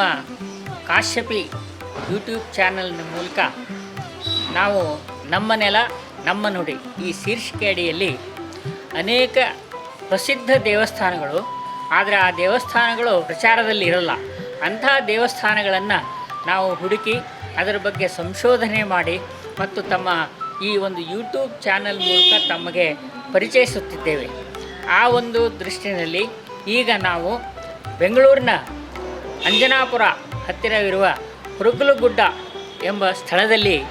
ನಮ್ಮ ಕಾಶ್ಯಪಿ ಯೂಟ್ಯೂಬ್ ಚಾನಲ್ನ ಮೂಲಕ ನಾವು ನಮ್ಮ ನೆಲ, ನಮ್ಮ ನುಡಿ ಈ ಶೀರ್ಷಿಕೆ ಅಡಿಯಲ್ಲಿ ಅನೇಕ ಪ್ರಸಿದ್ಧ ದೇವಸ್ಥಾನಗಳು. ಆದರೆ ಆ ದೇವಸ್ಥಾನಗಳು ಪ್ರಚಾರದಲ್ಲಿ ಇರಲ್ಲ. ಅಂತಹ ದೇವಸ್ಥಾನಗಳನ್ನು ನಾವು ಹುಡುಕಿ ಅದರ ಬಗ್ಗೆ ಸಂಶೋಧನೆ ಮಾಡಿ ಮತ್ತು ತಮ್ಮ ಈ ಒಂದು ಯೂಟ್ಯೂಬ್ ಚಾನಲ್ ಮೂಲಕ ತಮಗೆ ಪರಿಚಯಿಸುತ್ತಿದ್ದೇವೆ. ಆ ಒಂದು ದೃಷ್ಟಿನಲ್ಲಿ ಈಗ ನಾವು ಬೆಂಗಳೂರಿನ ಅಂಜನಾಪುರ ಹತ್ತಿರವಿರುವ ಹುರುಗಲುಗುಡ್ಡ ಎಂಬ ಸ್ಥಳದಲ್ಲಿ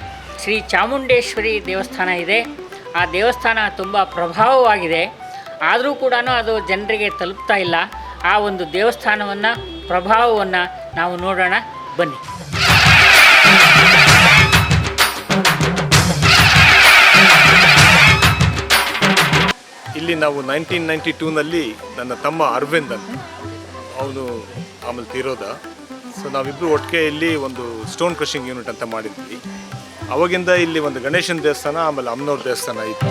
ಶ್ರೀ ಚಾಮುಂಡೇಶ್ವರಿ ದೇವಸ್ಥಾನ ಇದೆ. ಆ ದೇವಸ್ಥಾನ ತುಂಬ ಪ್ರಭಾವವಾಗಿದೆ. ಆದರೂ ಕೂಡ ಅದು ಜನರಿಗೆ ತಲುಪ್ತಾ ಇಲ್ಲ. ಆ ಒಂದು ದೇವಸ್ಥಾನವನ್ನು, ಪ್ರಭಾವವನ್ನು ನಾವು ನೋಡೋಣ. ಬನ್ನಿ. ಇಲ್ಲಿ ನಾವು ನೈನ್ಟೀನ್ ನೈಂಟಿ ಟೂನಲ್ಲಿ ನನ್ನ ತಮ್ಮ ಅರವಿಂದ್ ಅವನು ಆಮೇಲೆ ತೀರೋದ. ಸೊ ನಾವಿಬ್ಬರು ಒಟ್ಟಿಗೆ ಇಲ್ಲಿ ಒಂದು ಸ್ಟೋನ್ ಕ್ರಷಿಂಗ್ ಯೂನಿಟ್ ಅಂತ ಮಾಡಿದ್ವಿ. ಅವಾಗಿಂದ ಇಲ್ಲಿ ಒಂದು ಗಣೇಶನ ದೇವಸ್ಥಾನ, ಆಮೇಲೆ ಅಮ್ಮನವ್ರ ದೇವಸ್ಥಾನ ಇತ್ತು.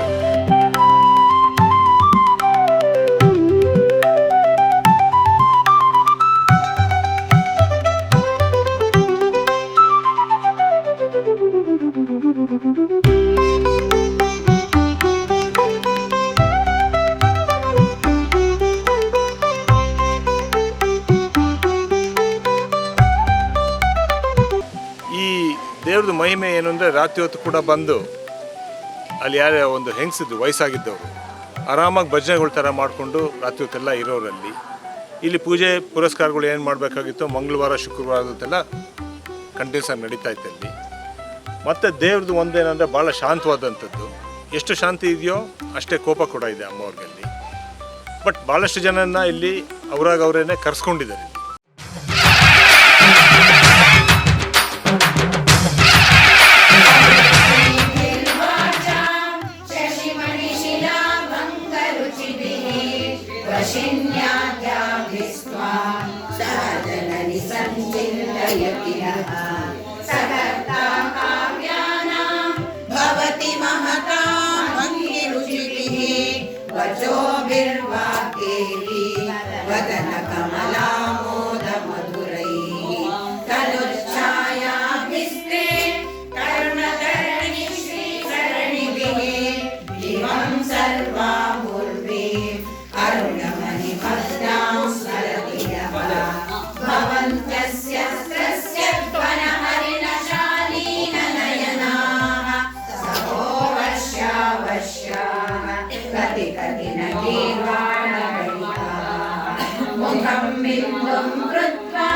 ದೇವ್ರದ್ದು ಮಹಿಮೆ ಏನು ಅಂದರೆ ರಾತ್ರಿ ಹೊತ್ತು ಕೂಡ ಬಂದು ಅಲ್ಲಿ ಯಾರೇ ಒಂದು ಹೆಂಗಸಿದ್ದು, ವಯಸ್ಸಾಗಿದ್ದವರು, ಆರಾಮಾಗಿ ಭಜನೆಗಳ ಥರ ಮಾಡಿಕೊಂಡು ರಾತ್ರಿ ಹೊತ್ತೆಲ್ಲ ಇರೋರಲ್ಲಿ. ಇಲ್ಲಿ ಪೂಜೆ ಪುರಸ್ಕಾರಗಳು ಏನು ಮಾಡಬೇಕಾಗಿತ್ತು, ಮಂಗಳವಾರ ಶುಕ್ರವಾರದೆಲ್ಲ ಕಂಟಿನ್ಯೂಸ್ ಆಗಿ ನಡೀತಾ ಇತ್ತು ಅಲ್ಲಿ. ಮತ್ತು ದೇವ್ರದ್ದು ಒಂದೇನಂದರೆ ಭಾಳ ಶಾಂತವಾದಂಥದ್ದು. ಎಷ್ಟು ಶಾಂತಿ ಇದೆಯೋ ಅಷ್ಟೇ ಕೋಪ ಕೂಡ ಇದೆ ಅಮ್ಮವ್ರಿಗೆ ಅಲ್ಲಿ ಬಟ್ ಭಾಳಷ್ಟು ಜನನ ಇಲ್ಲಿ ಅವರಾಗ ಅವರೇನೆ ಕರ್ಸ್ಕೊಂಡಿದ್ದಾರೆ कृत्वा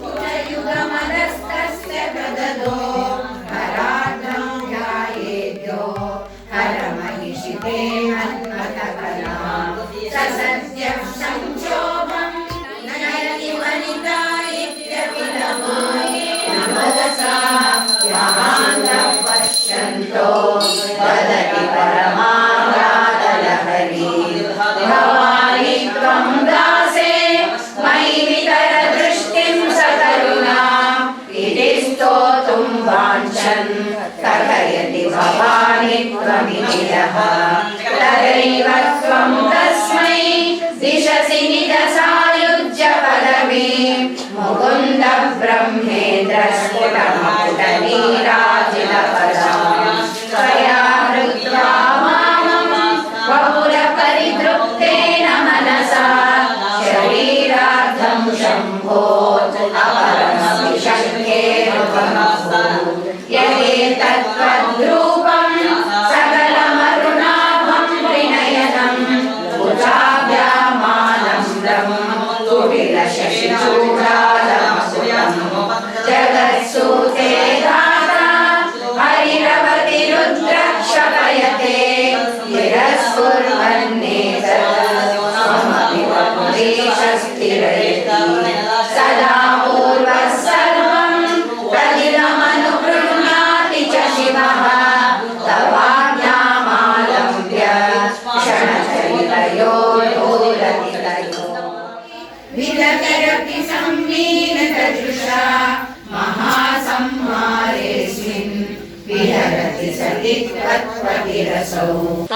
कुचयुगमदस्तस्य दददो हरार्धं ध्यायेद्यो हरमहिषिते मन्मथकला ससद्यः संक्षोभं नयति वनिता इत्यभिनवो नमदसा यान्तः पश्यन्तो वदति परमागाधलहरी भवानि त्वं दासे भवानि त्वमिति यः तदैव त्वं तस्मै दिशसि निजसायुज्य पदवीं मुकुन्द ब्रह्मेन्द्र स्फुटमकुटनीराजितपदां त्वया हृत्वा मामं बहुलपरितृप्तेन मनसा शरीरार्थं शम्भो अपरमपि शक्ये यदेतत्त्वद्रूपं Sai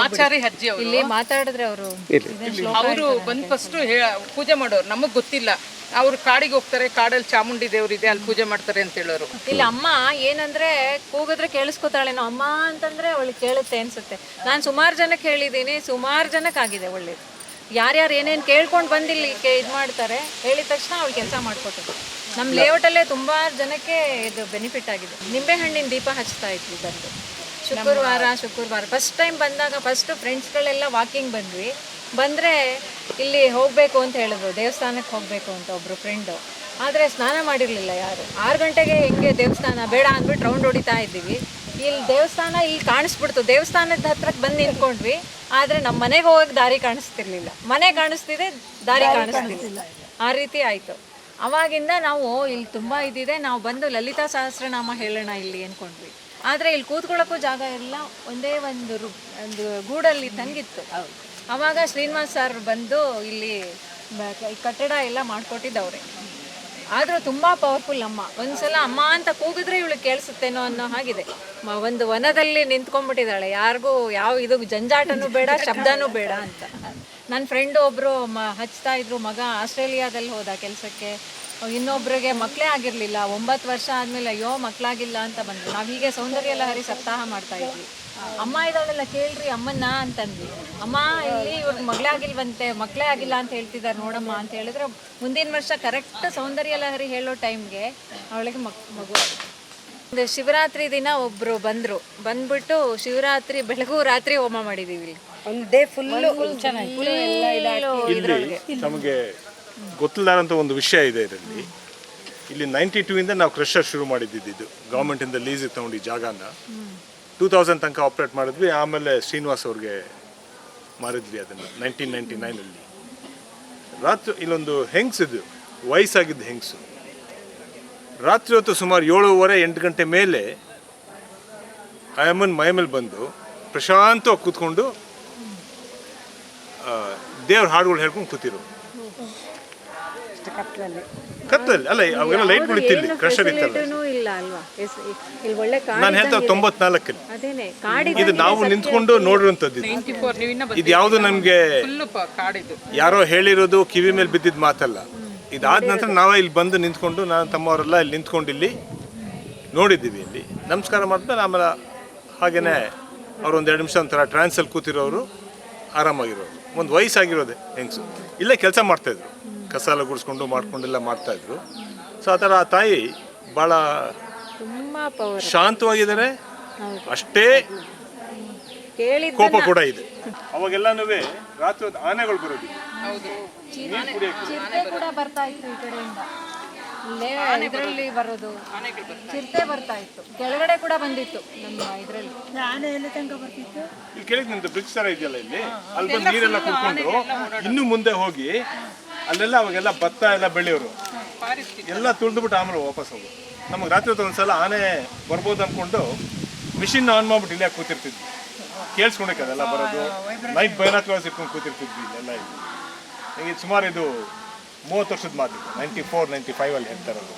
ಆಚಾರ್ಯ ಅಜ್ಜಿ ಅವರು? ಇಲ್ಲಿ ಮಾತಾಡಿದ್ರೆ ಅವರು ಅವರು ಬಂದ್ ಫಸ್ಟ್ ಪೂಜೆ ಮಾಡೋರು. ನಮಗ್ ಗೊತ್ತಿಲ್ಲ. ಅವ್ರು ಕಾಡಿಗೆ ಹೋಗ್ತಾರೆ ಕಾಡಲ್ಲಿ ಚಾಮುಂಡಿ ದೇವ್ರಿದೆ ಅಲ್ಲಿ ಪೂಜೆ ಮಾಡ್ತಾರೆ ಅಂತ ಹೇಳೋರು. ಇಲ್ಲಿ ಅಮ್ಮ ಏನಂದ್ರೆ ಕೂಗಿದ್ರೆ ಕೇಳಿಸ್ಕೊತಾಳೇನೋ ಅಮ್ಮ ಅಂತಂದ್ರೆ ಅವಳಿಗೆ ಕೇಳುತ್ತೆ ಅನ್ಸುತ್ತೆ. ನಾನು ಸುಮಾರು ಜನಕ್ಕೆ ಹೇಳಿದ್ದೀನಿ. ಸುಮಾರು ಜನಕ್ಕೆ ಆಗಿದೆ ಒಳ್ಳೇದು. ಯಾರ್ಯಾರು ಏನೇನು ಕೇಳ್ಕೊಂಡು ಬಂದಿಲ್ಲಿ ಇದು ಮಾಡ್ತಾರೆ ಹೇಳಿದ ತಕ್ಷಣ ಅವಳು ಕೆಲಸ ಮಾಡ್ಕೊತಾರೆ ನಮ್ಮ ಲೇಔಟಲ್ಲೇ ತುಂಬ ಜನಕ್ಕೆ ಇದು ಬೆನಿಫಿಟ್ ಆಗಿದೆ. ನಿಂಬೆಹಣ್ಣಿನ ದೀಪ ಹಚ್ತಾ ಇದ್ವಿ ಬಂದು. ಶುಕ್ರವಾರ ಶುಕ್ರವಾರ. ಫಸ್ಟ್ ಟೈಮ್ ಬಂದಾಗ ಫಸ್ಟ್ ಫ್ರೆಂಡ್ಸ್ಗಳೆಲ್ಲ ವಾಕಿಂಗ್ ಬಂದ್ವಿ. ಬಂದರೆ ಇಲ್ಲಿ ಹೋಗಬೇಕು ಅಂತ ಹೇಳಿದ್ರು. ದೇವಸ್ಥಾನಕ್ಕೆ ಹೋಗಬೇಕು ಅಂತ ಒಬ್ಬರು ಫ್ರೆಂಡು ಆದರೆ ಸ್ನಾನ ಮಾಡಿರಲಿಲ್ಲ ಯಾರು. ಆರು ಗಂಟೆಗೆ ಹೆಂಗೆ ದೇವಸ್ಥಾನ? ಬೇಡ ಅಂದ್ಬಿಟ್ಟು ರೌಂಡ್ ಹೊಡಿತಾ ಇದ್ದೀವಿ. ಇಲ್ಲಿ ದೇವಸ್ಥಾನ ಇಲ್ಲಿ ಕಾಣಿಸ್ಬಿಡ್ತು. ದೇವಸ್ಥಾನದ ಹತ್ರಕ್ಕೆ ಬಂದು ನಿಂತ್ಕೊಂಡ್ವಿ. ಆದರೆ ನಮ್ಮ ಮನೆಗೆ ಹೋಗಕ್ಕೆ ದಾರಿ ಕಾಣಿಸ್ತಿರ್ಲಿಲ್ಲ. ಮನೆ ಕಾಣಿಸ್ತಿದೆ ದಾರಿ ಕಾಣಿಸ್ತಿಲ್ಲ. ಆ ರೀತಿ ಆಯಿತು. ಅವಾಗಿಂದ ನಾವು ಇಲ್ಲಿ ತುಂಬ ಇದಿದೆ. ನಾವು ಬಂದು ಲಲಿತಾ ಸಹಸ್ರನಾಮ ಹೇಳೋಣ ಇಲ್ಲಿ ಅಂದ್ಕೊಂಡ್ವಿ ಆದರೆ ಇಲ್ಲಿ ಕೂತ್ಕೊಳ್ಳೋಕ್ಕೂ ಜಾಗ ಇಲ್ಲ. ಒಂದೇ ಒಂದು ಒಂದು ಗೂಡಲ್ಲಿ ತಂಗಿತ್ತು. ಅವಾಗ ಶ್ರೀನಿವಾಸ್ ಸರ್ ಬಂದು ಇಲ್ಲಿ ಕಟ್ಟಡ ಎಲ್ಲ ಮಾಡಿಕೊಟ್ಟಿದ್ದವ್ರೆ. ಆದರೂ ತುಂಬ ಪವರ್ಫುಲ್ ಅಮ್ಮ. ಒಂದ್ಸಲ ಅಮ್ಮ ಅಂತ ಕೂಗಿದ್ರೆ ಇವಳು ಕೇಳಿಸುತ್ತೇನೋ ಅನ್ನೋ ಹಾಗಿದೆ. ಒಂದು ವನದಲ್ಲಿ ನಿಂತ್ಕೊಂಡ್ಬಿಟ್ಟಿದ್ದಾಳೆ. ಯಾರಿಗೂ ಯಾವ ಇದು ಜಂಜಾಟನೂ ಬೇಡ, ಶಬ್ದನೂ ಬೇಡ ಅಂತ. ನನ್ನ ಫ್ರೆಂಡ್ ಒಬ್ಬರು ಮ ಹಚ್ತಾ ಇದ್ರು ಮಗ. ಆಸ್ಟ್ರೇಲಿಯಾದಲ್ಲಿ ಹೋದ ಕೆಲಸಕ್ಕೆ. ಇನ್ನೊಬ್ರಿಗೆ ಮಕ್ಕಳೇ ಆಗಿರಲಿಲ್ಲ. ಒಂಬತ್ತು ವರ್ಷ ಆದಮೇಲೆ ಅಯ್ಯೋ ಮಕ್ಕಳಾಗಿಲ್ಲ ಅಂತ ಬಂದ್ರು. ನಾವು ಹೀಗೆ ಸೌಂದರ್ಯ ಲಹರಿ ಸಪ್ತಾಹ ಮಾಡ್ತಾ ಇದ್ವಿ. ಅಮ್ಮ ಇದ್ದಾಳೆಲ್ಲ ಕೇಳ್ರಿ ಅಮ್ಮನ್ನ ಅಂತಂದ್ವಿ. ಅಮ್ಮ ಇಲ್ಲಿ ಇವ್ರ ಮಗಳೇ ಆಗಿಲ್ವಂತೆ ಮಕ್ಕಳೇ ಆಗಿಲ್ಲ ಅಂತ ಹೇಳ್ತಿದ್ದಾರೆ ನೋಡಮ್ಮ ಅಂತ ಹೇಳಿದ್ರೆ ಮುಂದಿನ ವರ್ಷ ಕರೆಕ್ಟ್ ಸೌಂದರ್ಯ ಲಹರಿ ಹೇಳೋ ಟೈಮ್ಗೆ ಅವಳಿಗೆ ಮಕ್ ಮಗು. ಒಂದು ಶಿವರಾತ್ರಿ ದಿನ ಒಬ್ರು ಬಂದ್ರು. ಬಂದ್ಬಿಟ್ಟು ಶಿವರಾತ್ರಿ ಬೆಳಗು ರಾತ್ರಿ ಹೋಮ ಮಾಡಿದೀವಿ ಇಲ್ಲಿ. ಒಂದು ಡೇ ಫುಲ್ ಚೆನ್ನಾಗಿ ಗೊತ್ತಿಲ್ಲದಂಥ ಒಂದು ವಿಷಯ ಇದೆ ಇದರಲ್ಲಿ. ಇಲ್ಲಿ ನೈಂಟಿ ಟೂ ಇಂದ ನಾವು ಕ್ರಷರ್ ಶುರು ಮಾಡಿದ್ದಿದ್ದು ಗೌರ್ಮೆಂಟಿಂದ ಲೀಸ್ ತಗೊಂಡು ಈ ಜಾಗನ. ಟೂ ತೌಸಂಡ್ ತನಕ ಆಪ್ರೇಟ್ ಮಾಡಿದ್ವಿ. ಆಮೇಲೆ ಶ್ರೀನಿವಾಸ್ ಅವ್ರಿಗೆ ಮಾರಿದ್ವಿ ಅದನ್ನು ನೈನ್ಟೀನ್ ನೈಂಟಿ ನೈನಲ್ಲಿ ರಾತ್ರಿ ಇಲ್ಲೊಂದು ಹೆಂಗ್ಸಿದ್ದು ವಯಸ್ಸಾಗಿದ್ದ ಹೆಂಗ್ಸು. ರಾತ್ರಿ ಹೊತ್ತು ಸುಮಾರು ಏಳುವರೆ, ಎಂಟು ಗಂಟೆ ಮೇಲೆ ಅಮ್ಮನ ಮೈ ಮೇಲೆ ಬಂದು ಪ್ರಶಾಂತವಾಗಿ ಕೂತ್ಕೊಂಡು ದೇವ್ರ ಹಾಡುಗಳು ಹೇಳ್ಕೊಂಡು ಕೂತಿರು ಕತ್ತಲ್ಲಿ ಅಲ್ಲ ಅವಾಗೆಲ್ಲ ಲೈಟ್ ಇತ್ತಿಲ್ಲಿ ಕ್ರಷರ್ ಇತ್ತಲ್ಲ. ಇಲ್ಲ ಅಲ್ವಾ? ಎಸ್- ಇಲ್ಲಿ ಒಳ್ಳೆ ಕಾಡು ನಾನು ಹೇಳ್ತಾ ತೊಂಬತ್ನಾಲ್ಕಲ್ಲಿ. ಅದೇನೆ ಕಾಡಿಗೆ ಇದು ನಾವು ನಿಂತ್ಕೊಂಡು ನೋಡಿರುವಂಥದ್ದು ಇದು. ಇದು ಯಾವುದು ನಮಗೆ ಫುಲ್ಲು ಕಾಡಿದು. ಯಾರೋ ಹೇಳಿರೋದು ಕಿವಿ ಮೇಲೆ ಬಿದ್ದಿದ್ದ ಮಾತಲ್ಲ. ಇದಾದ ನಂತರ ನಾವೇ ಇಲ್ಲಿ ಬಂದು ನಿಂತ್ಕೊಂಡು ನಾನು ತಮ್ಮವರೆಲ್ಲ ಇಲ್ಲಿ ನಿಂತ್ಕೊಂಡು ಇಲ್ಲಿ ನೋಡಿದ್ದೀವಿ ಇಲ್ಲಿ. ನಮಸ್ಕಾರ ಮಾಡಿದ್ಮೇಲೆ ಆಮೇಲೆ ಹಾಗೇನೆ ಅವ್ರು ಒಂದು ಎರಡು ನಿಮಿಷ ಒಂಥರ ಟ್ರಾನ್ಸಲ್ಲಿ ಕೂತಿರೋರು ಆರಾಮಾಗಿರೋರು. ಒಂದು ವಯಸ್ಸಾಗಿರೋದೆ ಹೆಂಗಸು. ಇಲ್ಲೇ ಕೆಲಸ ಮಾಡ್ತಾಯಿದ್ರು ಕಸ ಎಲ್ಲ ಗುಡಿಸ್ಕೊಂಡು ಮಾಡ್ಕೊಂಡೆಲ್ಲ ಮಾಡ್ತಾಯಿದ್ರು ಸೊ ಆ ಥರ ಆ ತಾಯಿ ಭಾಳ ತುಂಬಾ ಪವರ್ ಶಾಂತವಾಗಿದ್ದಾರೆ. ಅಷ್ಟೇ ಕೇಳಿದ್ದ ಕೋಪ ಕೂಡ ಇದೆ. ಅವಾಗೆಲ್ಲನೂ ರಾತ್ರಿ ಹೊತ್ತು ಆನೆಗಳು ಬರೋದಿಲ್ಲ ಹೌದು. ಚಿರತೆ ಕೂಡ ಬರ್ತಾ ಇತ್ತು ಈ ಕಡೆಯಿಂದ. ಇಲ್ಲೇ ಇದರಲ್ಲಿ ಬರೋದು. ಚಿರತೆ ಬರ್ತಾ ಇತ್ತು. ಕೆಳಗಡೆ ಕೂಡ ಬಂದಿತ್ತು ನಮ್ಮ ಇದರಲ್ಲಿ. ಇಲ್ಲಿ ಕೆಳಗೆ ನಿಂತು ಬ್ರಿಡ್ಜ್ ತರ ಇದೆಯಲ್ಲ ಇಲ್ಲಿ? ಅಲ್ಲಿ ಬಂದು ನೀರೆಲ್ಲ ಕುಡ್ಕೊಂಡು ಇನ್ನು ಮುಂದೆ ಹೋಗಿ ಅಲ್ಲೆಲ್ಲ ಅವಾಗೆಲ್ಲ ಭತ್ತ ಎಲ್ಲ ಬೆಳೆಯೋರು. ಎಲ್ಲ ತುಳಿದ್ಬಿಟ್ಟು ಆಮೇಲೆ ವಾಪಸ್ ಹೋಗು ನಮಗೆ ರಾತ್ರಿ ಹೊತ್ತು ಒಂದ್ಸಲ ಆನೆ ಬರ್ಬೋದು ಅನ್ಕೊಂಡು ಮಿಷಿನ್ ಆನ್ ಮಾಡ್ಬಿಟ್ಟು ಇಲ್ಲೇ ಕೂತಿರ್ತಿದ್ವಿ. ಕೇಳಿಸ್ಕೊಂಡಕ್ಕೆ ಅದೆಲ್ಲ ಬರೋದು. ನೈಟ್ ಬೈನಾಕ್ಲಾಸ್ ಇಟ್ಕೊಂಡು ಕೂತಿರ್ತಿದ್ವಿ ಇಲ್ಲೆಲ್ಲ ಇದು ಈಗ ಸುಮಾರು ಇದು ಮೂವತ್ತು ವರ್ಷದ ಮಾತು ನೈಂಟಿ ಫೋರ್ ನೈಂಟಿ ಫೈವ್ ಅಲ್ಲಿ ಹೇಳ್ತಾ ಇರೋದು.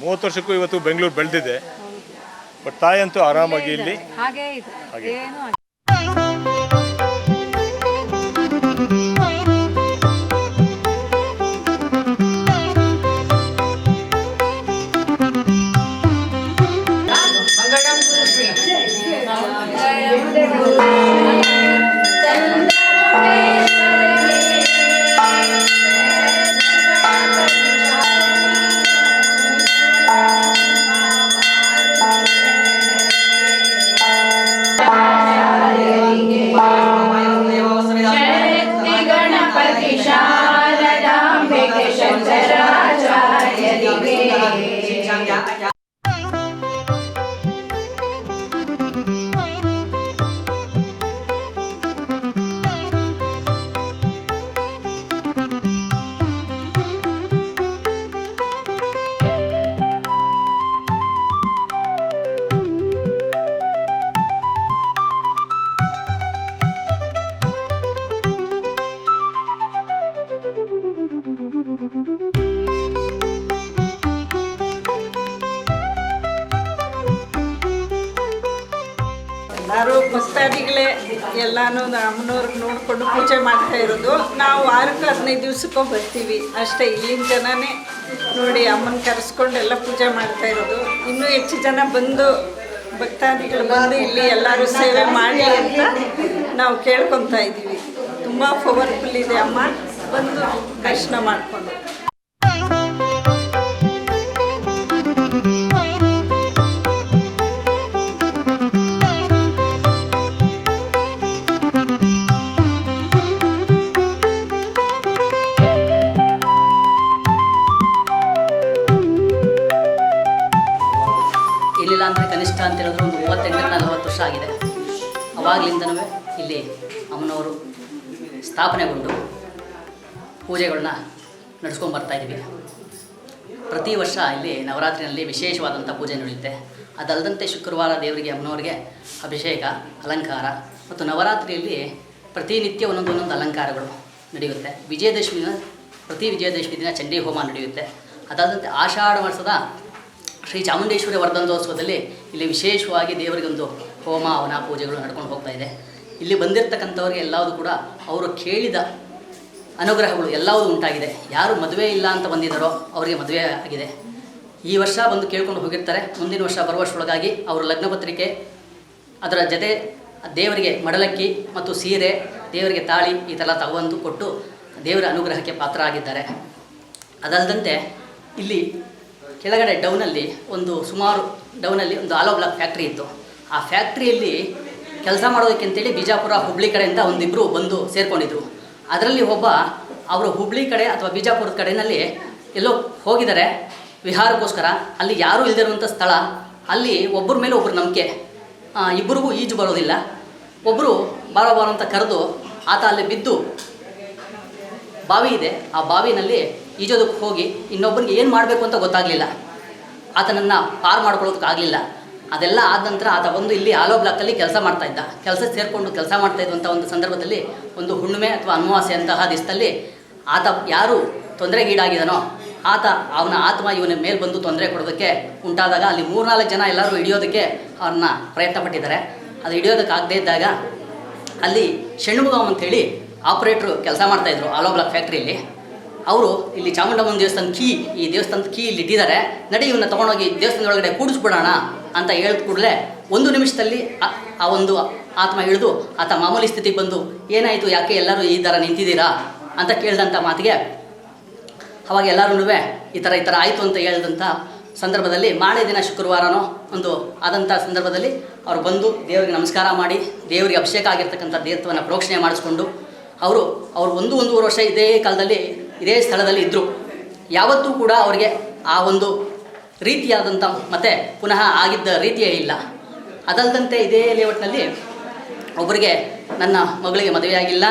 ಮೂವತ್ತು ವರ್ಷಕ್ಕೂ ಇವತ್ತು ಬೆಂಗಳೂರು ಬೆಳೆದಿದೆ. ಬಟ್ ತಾಯಿ ಅಂತೂ ಆರಾಮಾಗಿ ಇಲ್ಲಿ. ಹಾಗೇ ಎಲ್ಲರೂ ಭಕ್ತಾದಿಗಳೇ, ಎಲ್ಲಾನು ಅಮ್ಮನವ್ರಿಗೆ ನೋಡಿಕೊಂಡು ಪೂಜೆ ಮಾಡ್ತಾ ಇರೋದು. ನಾವು ವಾರಕ್ಕೆ ಹದಿನೈದು ದಿವ್ಸಕ್ಕೂ ಬರ್ತೀವಿ. ಅಷ್ಟೇ, ಇಲ್ಲಿನ ಜನನೇ ನೋಡಿ ಅಮ್ಮನ ಕರೆಸ್ಕೊಂಡು ಎಲ್ಲ ಪೂಜೆ ಮಾಡ್ತಾ ಇರೋದು. ಇನ್ನೂ ಹೆಚ್ಚು ಜನ ಬಂದು ಭಕ್ತಾದಿಗಳು ಬಂದು ಇಲ್ಲಿ ಎಲ್ಲರೂ ಸೇವೆ ಮಾಡಿ ಅಂತ ನಾವು ಕೇಳ್ಕೊತಾ ಇದ್ದೀವಿ. ತುಂಬ ಪವರ್ಫುಲ್ ಇದೆ ಅಮ್ಮ. ಬಂದು ದರ್ಶನ ಮಾಡಿಕೊಂಡು. ನಡೆಸ್ಕೊಂಡು ಇದ್ದೀವಿ ಪ್ರತಿ ವರ್ಷ ಇಲ್ಲಿ ನವರಾತ್ರಿನಲ್ಲಿ ವಿಶೇಷವಾದಂಥ ಪೂಜೆ ನಡೆಯುತ್ತೆ. ಅದಲ್ಲದಂತೆ ಶುಕ್ರವಾರ ದೇವರಿಗೆ ಅಮ್ಮನವರಿಗೆ ಅಭಿಷೇಕ, ಅಲಂಕಾರ ಮತ್ತು ನವರಾತ್ರಿಯಲ್ಲಿ ಪ್ರತಿನಿತ್ಯ ಒಂದೊಂದು ಒಂದೊಂದು ಅಲಂಕಾರಗಳು ನಡೆಯುತ್ತೆ. ವಿಜಯದಶಮಿ ದಿನ ಪ್ರತಿ ವಿಜಯದಶಮಿ ದಿನ ಚಂಡಿ ಹೋಮ ನಡೆಯುತ್ತೆ. ಅದಾದಂತೆ ಆಷಾಢ ವರ್ಷದ ಶ್ರೀ ಚಾಮುಂಡೇಶ್ವರಿ ವರ್ಧಂತೋತ್ಸವದಲ್ಲಿ ಇಲ್ಲಿ ವಿಶೇಷವಾಗಿ ದೇವರಿಗೊಂದು ಹೋಮ, ಅವನ ಪೂಜೆಗಳು ನಡ್ಕೊಂಡು ಹೋಗ್ತಾ ಇದೆ. ಇಲ್ಲಿ ಬಂದಿರತಕ್ಕಂಥವ್ರಿಗೆ ಎಲ್ಲವೂ ಕೂಡ ಅವರು ಕೇಳಿದ ಅನುಗ್ರಹಗಳು ಎಲ್ಲವೂ ಉಂಟಾಗಿದೆ. ಯಾರು ಮದುವೆ ಇಲ್ಲ ಅಂತ ಬಂದಿದ್ದಾರೋ ಅವರಿಗೆ ಮದುವೆ ಆಗಿದೆ. ಈ ವರ್ಷ ಬಂದು ಕೇಳ್ಕೊಂಡು ಹೋಗಿರ್ತಾರೆ. ಮುಂದಿನ ವರ್ಷ ಬರುವಷ್ಟರೊಳಗಾಗಿ ಅವರ ಲಗ್ನ ಅದರ ಜೊತೆ ದೇವರಿಗೆ ಮಡಲಕ್ಕಿ ಮತ್ತು ಸೀರೆ, ದೇವರಿಗೆ ತಾಳಿ ಈ ಥರ ತಗೊಂಡು ಕೊಟ್ಟು ದೇವರ ಅನುಗ್ರಹಕ್ಕೆ ಪಾತ್ರ ಆಗಿದ್ದಾರೆ ಅದಲ್ಲದಂತೆ ಇಲ್ಲಿ ಕೆಳಗಡೆ ಡೌನಲ್ಲಿ ಒಂದು ಸುಮಾರು, ಡೌನಲ್ಲಿ ಒಂದು ಆಲೋ ಬ್ಲಾಕ್ ಫ್ಯಾಕ್ಟ್ರಿ ಇತ್ತು. ಆ ಫ್ಯಾಕ್ಟ್ರಿಯಲ್ಲಿ ಕೆಲಸ ಮಾಡೋದಕ್ಕೆ ಅಂತೇಳಿ ಬಿಜಾಪುರ ಹುಬ್ಳಿ ಕಡೆಯಿಂದ ಒಂದಿಬ್ಬರು ಬಂದು ಸೇರಿಕೊಂಡಿದ್ರು. ಅದರಲ್ಲಿ ಒಬ್ಬ ಅವರು ಹುಬ್ಳಿ ಕಡೆ ಅಥವಾ ಬಿಜಾಪುರದ ಕಡೆಯಲ್ಲಿ ಎಲ್ಲೋ ಹೋಗಿದ್ದಾರೆ. ವಿಹಾರಕ್ಕೋಸ್ಕರ ಅಲ್ಲಿ ಯಾರೂ ಇಲ್ದಿರುವಂಥ ಸ್ಥಳ. ಅಲ್ಲಿ ಒಬ್ಬರ ಮೇಲೆ ಒಬ್ಬರು ನಂಬಿಕೆ. ಇಬ್ಬರಿಗೂ ಈಜು ಬರೋದಿಲ್ಲ. ಒಬ್ಬರು ಬಾರೋ ಬಾರೋ ಅಂತ ಕರೆದು ಆತ ಅಲ್ಲಿ ಬಿದ್ದು ಬಾವಿ ಇದೆ. ಆ ಬಾವಿನಲ್ಲಿ ಈಜೋದಕ್ಕೆ ಹೋಗಿ ಇನ್ನೊಬ್ಬನಿಗೆ ಏನು ಮಾಡಬೇಕು ಅಂತ ಗೊತ್ತಾಗಲಿಲ್ಲ. ಆತನನ್ನು ಪಾರು ಮಾಡ್ಕೊಳ್ಳೋದಕ್ಕಾಗಲಿಲ್ಲ ಅದೆಲ್ಲ ಆದ ನಂತರ ಆತ ಬಂದು ಇಲ್ಲಿ ಆಲೋ ಬ್ಲಾಕಲ್ಲಿ ಕೆಲಸ ಮಾಡ್ತಾ ಇದ್ದ. ಕೆಲಸ ಸೇರಿಕೊಂಡು ಕೆಲಸ ಮಾಡ್ತಾ ಇದ್ದಂಥ ಒಂದು ಸಂದರ್ಭದಲ್ಲಿ ಒಂದು ಹುಣ್ಣಿಮೆ ಅಥವಾ ಅಮಾವಾಸ್ಯ ಅಂತಹ ದಿವಸದಲ್ಲಿ ಆತ ಯಾರು ತೊಂದರೆಗೀಡಾಗಿದನೋ ಆತ, ಅವನ ಆತ್ಮ ಇವನ ಮೇಲೆ ಬಂದು ತೊಂದರೆ ಕೊಡೋದಕ್ಕೆ ಉಂಟಾದಾಗ ಅಲ್ಲಿ ಮೂರ್ನಾಲ್ಕು ಜನ ಎಲ್ಲರೂ ಹಿಡಿಯೋದಕ್ಕೆ ಅವ್ರನ್ನ ಪ್ರಯತ್ನ ಪಟ್ಟಿದ್ದಾರೆ ಅದು ಹಿಡಿಯೋದಕ್ಕಾಗದೇ ಇದ್ದಾಗ ಅಲ್ಲಿ ಷಣ್ಮುಗಮ್ ಅಂತೇಳಿ ಆಪ್ರೇಟ್ರು ಕೆಲಸ ಮಾಡ್ತಾಯಿದ್ರು ಆಲೋ ಬ್ಲಾಕ್ ಫ್ಯಾಕ್ಟ್ರಿಯಲ್ಲಿ. ಅವರು ಇಲ್ಲಿ ಚಾಮುಂಡಮ್ಮನ ದೇವಸ್ಥಾನ ಕೀ, ಈ ದೇವಸ್ಥಾನದ ಕೀ ಇಲ್ಲಿ ಇಟ್ಟಿದ್ದಾರೆ ನಡಿ ಇವನ್ನ ತೊಗೊಂಡೋಗಿ ದೇವಸ್ಥಾನದೊಳಗಡೆ ಕೂಡಿಸ್ಬಿಡೋಣ ಅಂತ ಹೇಳಿದ ಕೂಡಲೇ ಒಂದು ನಿಮಿಷದಲ್ಲಿ ಆ- ಒಂದು ಆತ್ಮ ಇಳಿದು ಆತ ಮಾಮೂಲಿ ಸ್ಥಿತಿಗೆ ಬಂದು, ಏನಾಯಿತು? ಯಾಕೆ ಎಲ್ಲರೂ ಈ ಥರ ನಿಂತಿದ್ದೀರಾ? ಅಂತ ಕೇಳಿದಂಥ ಮಾತಿಗೆ, ಅವಾಗ ಎಲ್ಲರೂ ಈ ಥರ ಈ ಥರ ಆಯಿತು ಅಂತ ಹೇಳಿದಂಥ ಸಂದರ್ಭದಲ್ಲಿ ಮಾಳೆ ದಿನ ಶುಕ್ರವಾರನೋ ಒಂದು ಆದಂಥ ಸಂದರ್ಭದಲ್ಲಿ ಅವರು ಬಂದು ದೇವರಿಗೆ ನಮಸ್ಕಾರ ಮಾಡಿ, ದೇವರಿಗೆ ಅಭಿಷೇಕ ಆಗಿರ್ತಕ್ಕಂಥ ದೇವತ್ವವನ್ನು ಪ್ರೋಕ್ಷಣೆ ಮಾಡಿಸ್ಕೊಂಡು, ಅವರು ಅವರು ಒಂದು, ಒಂದೂವರೆ ವರ್ಷ ಇದೇ ಕಾಲದಲ್ಲಿ, ಇದೇ ಸ್ಥಳದಲ್ಲಿ ಇದ್ದರು ಯಾವತ್ತೂ ಕೂಡ ಅವರಿಗೆ ಆ ಒಂದು ರೀತಿಯಾದಂಥ ಮತ್ತೆ ಪುನಃ ಆಗಿದ್ದ ರೀತಿಯೇ ಇಲ್ಲ. ಅದಲ್ಲದಂತೆ ಇದೇ ಲೇಔಟ್ನಲ್ಲಿ ಒಬ್ಬರಿಗೆ ನನ್ನ ಮಗಳಿಗೆ ಮದುವೆ ಆಗಿಲ್ಲ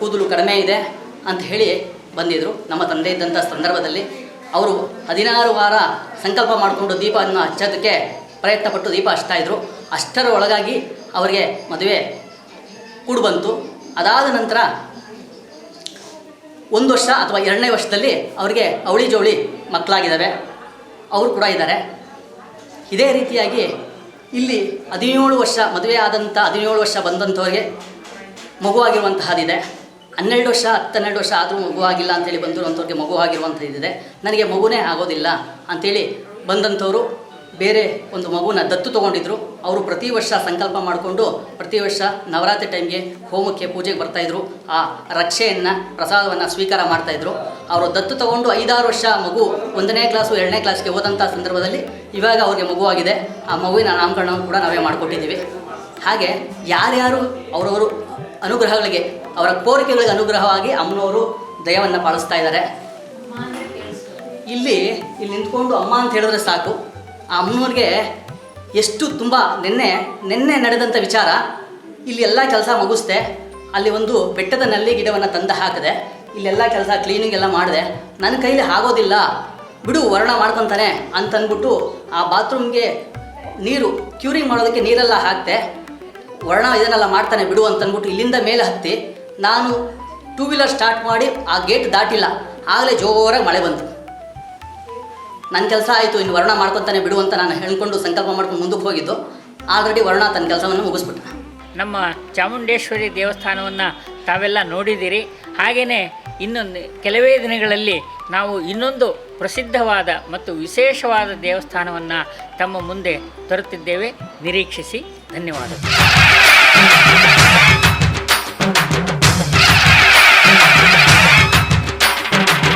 ಕೂದಲು ಕಡಿಮೆ ಇದೆ ಅಂತ ಹೇಳಿ ಬಂದಿದ್ದರು ನಮ್ಮ ತಂದೆ ಇದ್ದಂಥ ಸಂದರ್ಭದಲ್ಲಿ ಅವರು ಹದಿನಾರು ವಾರ ಸಂಕಲ್ಪ ಮಾಡಿಕೊಂಡು ದೀಪವನ್ನು ಹಚ್ಚೋದಕ್ಕೆ ಪ್ರಯತ್ನಪಟ್ಟು ದೀಪ ಹಚ್ತಾ ಇದ್ದರು ಅಷ್ಟರ ಒಳಗಾಗಿ ಅವರಿಗೆ ಮದುವೆ ಕೂಡು ಬಂತು ಅದಾದ ನಂತರ ಒಂದು ವರ್ಷ ಅಥವಾ ಎರಡನೇ ವರ್ಷದಲ್ಲಿ ಅವರಿಗೆ ಅವಳಿ ಜವಳಿ ಮಕ್ಕಳಾಗಿದ್ದಾವೆ. ಅವರು ಕೂಡ ಇದ್ದಾರೆ. ಇದೇ ರೀತಿಯಾಗಿ ಇಲ್ಲಿ ಹದಿನೇಳು ವರ್ಷ ಮದುವೆ ಆದಂಥ ಹದಿನೇಳು ವರ್ಷ ಬಂದಂಥವ್ರಿಗೆ ಮಗುವಾಗಿರುವಂತಹದ್ದಿದೆ. ಹನ್ನೆರಡು ವರ್ಷ ಹತ್ತೆರಡು ವರ್ಷ ಆದರೂ ಮಗುವಾಗಿಲ್ಲ ಅಂತೇಳಿ ಬಂದಿರುವಂಥವ್ರಿಗೆ ಮಗುವಾಗಿರುವಂಥದ್ದಿದೆ ನನಗೆ ಮಗುನೇ ಆಗೋದಿಲ್ಲ ಅಂಥೇಳಿ ಬಂದಂಥವರು ಬೇರೆ ಒಂದು ಮಗುನ ದತ್ತು ತೊಗೊಂಡಿದ್ರು ಅವರು ಪ್ರತಿ ವರ್ಷ ಸಂಕಲ್ಪ ಮಾಡಿಕೊಂಡು ಪ್ರತಿ ವರ್ಷ ನವರಾತ್ರಿ ಟೈಮ್ಗೆ ಹೋಮಕ್ಕೆ ಪೂಜೆಗೆ ಬರ್ತಾಯಿದ್ರು ಆ ರಕ್ಷೆಯನ್ನು ಪ್ರಸಾದವನ್ನು ಸ್ವೀಕಾರ ಮಾಡ್ತಾಯಿದ್ರು ಅವರು ದತ್ತು ತಗೊಂಡು ಐದಾರು ವರ್ಷ ಮಗು ಒಂದನೇ ಕ್ಲಾಸು ಎರಡನೇ ಕ್ಲಾಸ್ಗೆ ಹೋದಂಥ ಸಂದರ್ಭದಲ್ಲಿ ಇವಾಗ ಅವ್ರಿಗೆ ಮಗುವಾಗಿದೆ. ಆ ಮಗುವಿನ ನಾಮಕರಣವನ್ನು ಕೂಡ ನಾವೇ ಮಾಡಿಕೊಟ್ಟಿದ್ದೀವಿ. ಹಾಗೆ ಯಾರ್ಯಾರು ಅವರವರು ಅನುಗ್ರಹಗಳಿಗೆ ಅವರ ಕೋರಿಕೆಗಳಿಗೆ ಅನುಗ್ರಹವಾಗಿ ಅಮ್ಮನವರು ದಯವನ್ನು ಪಾಲಿಸ್ತಾ ಇದ್ದಾರೆ. ಇಲ್ಲಿ ಇಲ್ಲಿ ನಿಂತ್ಕೊಂಡು ಅಮ್ಮ ಅಂತ ಹೇಳಿದ್ರೆ ಸಾಕು. ಆ ಅಮ್ಮನವ್ರಿಗೆ ಎಷ್ಟು ತುಂಬ ನಿನ್ನೆ ನಿನ್ನೆ ನಡೆದಂಥ ವಿಚಾರ. ಇಲ್ಲಿ ಎಲ್ಲ ಕೆಲಸ ಮುಗಿಸ್ದೆ. ಅಲ್ಲಿ ಒಂದು ಬೆಟ್ಟದ ನಲ್ಲಿ ಗಿಡವನ್ನು ತಂದು ಹಾಕಿದೆ ಇಲ್ಲೆಲ್ಲ ಕೆಲಸ ಕ್ಲೀನಿಂಗ್ ಎಲ್ಲ ಮಾಡಿದೆ. ನನ್ನ ಕೈಲಿ ಆಗೋದಿಲ್ಲ. ಬಿಡು, ವರ್ಣ ಮಾಡ್ಕೊತಾನೆ ಅಂತಂದ್ಬಿಟ್ಟು ಆ ಬಾತ್ರೂಮ್ಗೆ ನೀರು ಕ್ಯೂರಿಂಗ್ ಮಾಡೋದಕ್ಕೆ ನೀರೆಲ್ಲ ಹಾಕ್ತೆ ವರ್ಣ ಇದನ್ನೆಲ್ಲ ಮಾಡ್ತಾನೆ ಬಿಡು ಅಂತಂದ್ಬಿಟ್ಟು ಇಲ್ಲಿಂದ ಮೇಲೆ ಹತ್ತಿ ನಾನು ಟೂ ವೀಲರ್ ಸ್ಟಾರ್ಟ್ ಮಾಡಿ ಆ ಗೇಟ್ ದಾಟಿಲ್ಲ. ಆಗಲೇ ಜೋರಾಗಿ ಮಳೆ ಬಂತು. ನನ್ನ ಕೆಲಸ ಆಯಿತು, ಇನ್ನು ವರ್ಣ ಮಾಡ್ಕೊತಾನೆ ಬಿಡು ಅಂತ ನಾನು ಹೇಳ್ಕೊಂಡು ಸಂಕಲ್ಪ ಮಾಡ್ಕೊಂಡು ಮುಂದಕ್ಕೆ ಹೋಗಿದ್ದು. ಆಲ್ರೆಡಿ ವರ್ಣ ತನ್ನ ಕೆಲಸವನ್ನು ಮುಗಿಸ್ಬಿಟ್ಟ. ನಮ್ಮ ಚಾಮುಂಡೇಶ್ವರಿ ದೇವಸ್ಥಾನವನ್ನು ತಾವೆಲ್ಲ ನೋಡಿದ್ದೀರಿ. ಹಾಗೆಯೇ ಇನ್ನೊಂದು ಕೆಲವೇ ದಿನಗಳಲ್ಲಿ ನಾವು ಇನ್ನೊಂದು ಪ್ರಸಿದ್ಧವಾದ ಮತ್ತು ವಿಶೇಷವಾದ ದೇವಸ್ಥಾನವನ್ನು ತಮ್ಮ ಮುಂದೆ ತರುತ್ತಿದ್ದೇವೆ. ನಿರೀಕ್ಷಿಸಿ ಧನ್ಯವಾದಗಳು.